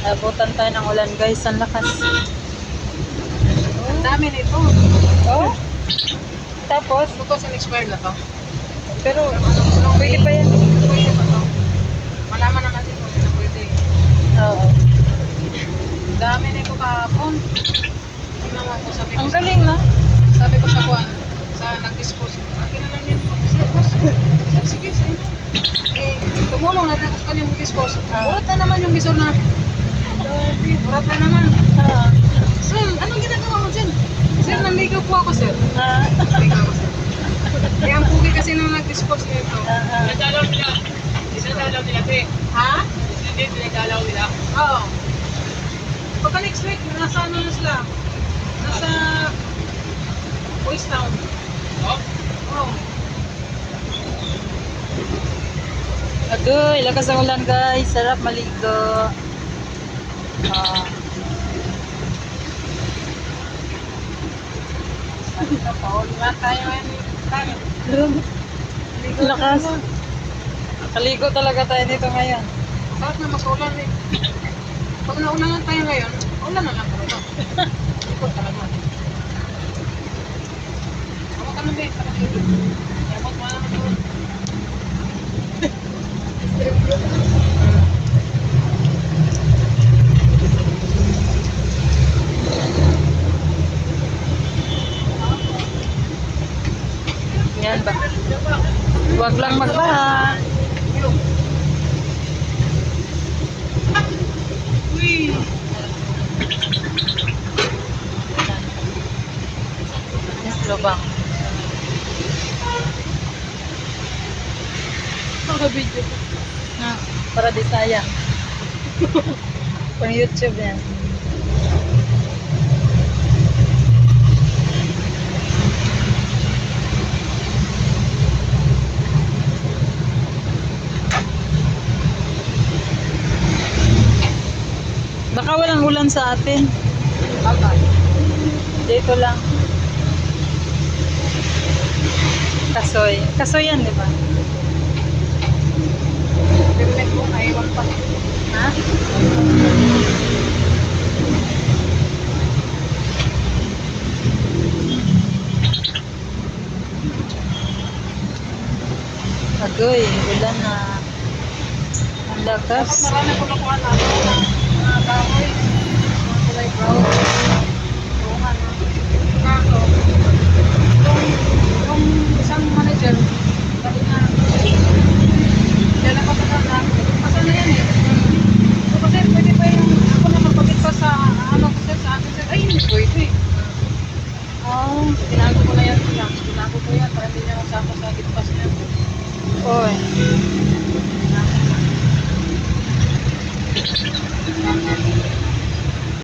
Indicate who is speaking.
Speaker 1: Abutan tayo ng ulan guys. Ang lakas.
Speaker 2: Ang dami nito.
Speaker 1: Oh? Tapos,
Speaker 2: Ito ko sa expired na to.
Speaker 1: pero pwede pa yan.
Speaker 2: Pwede pa to. Malaman na natin kung na pwede.
Speaker 1: Oo.
Speaker 2: Ang dami nito kahapon. Tingnan mo ako sabi ko.
Speaker 1: Ang galing na.
Speaker 2: Sabi ko sa kuwan, sa nag-dispose. Akin na lang yun. Sige, sige. Eh, tumulong na tapos kanya mag-dispose.
Speaker 1: Ah.
Speaker 2: Urat na naman yung bisor na. Grabe, urat na naman.
Speaker 1: Ah.
Speaker 2: Sir, anong ginagawa mo dyan? Sir, nanligaw po ako, sir.
Speaker 1: Ah.
Speaker 2: Nanligaw ako, sir. Kaya ang pugi kasi nung nag-dispose nito.
Speaker 3: Pinagdalaw nila. Pinagdalaw nila, te.
Speaker 2: Ha?
Speaker 3: Hindi, pinagdalaw nila.
Speaker 2: Oo. Pagka next week, nasa ano na sila? Nasa Boys Town.
Speaker 3: Oh,
Speaker 2: Oo.
Speaker 1: Agoy, lakas ng ulan guys. Sarap maligo. Ah.
Speaker 2: Wala tayo ngayon. Tayo.
Speaker 1: Lakas. Kaligo talaga tayo dito ngayon.
Speaker 2: Bakit na mas ulan eh? Pag naulan tayo ngayon, ulan na lang talaga. Ikot talaga. Ako ka nabi. Yabot mo naman doon.
Speaker 1: Yan ba? Huwag lang magbaha. Lubang. Para di sayang. Pang YouTube yan. Baka walang ulan sa atin.
Speaker 2: Baka.
Speaker 1: Dito lang. Kasoy. Kasoy yan, di ba?
Speaker 2: Permit ko, naiwan pa.
Speaker 1: Ha? Agoy, ulan na. Ang lakas.
Speaker 2: marami ko nakuha na ano, na mga kulay brown. Tungan. Kako. Yung, yung isang manager, sabi nga, kapatid na, pasan na yan eh. So kasi pwede pa yung, ako na magpapit pa sa, ano ko sa akin sir, ay hindi pwede.
Speaker 1: Oh,
Speaker 2: Tinago ko na yan sila. Ko yan para hindi niya masama sa gitpas niya.
Speaker 1: oy.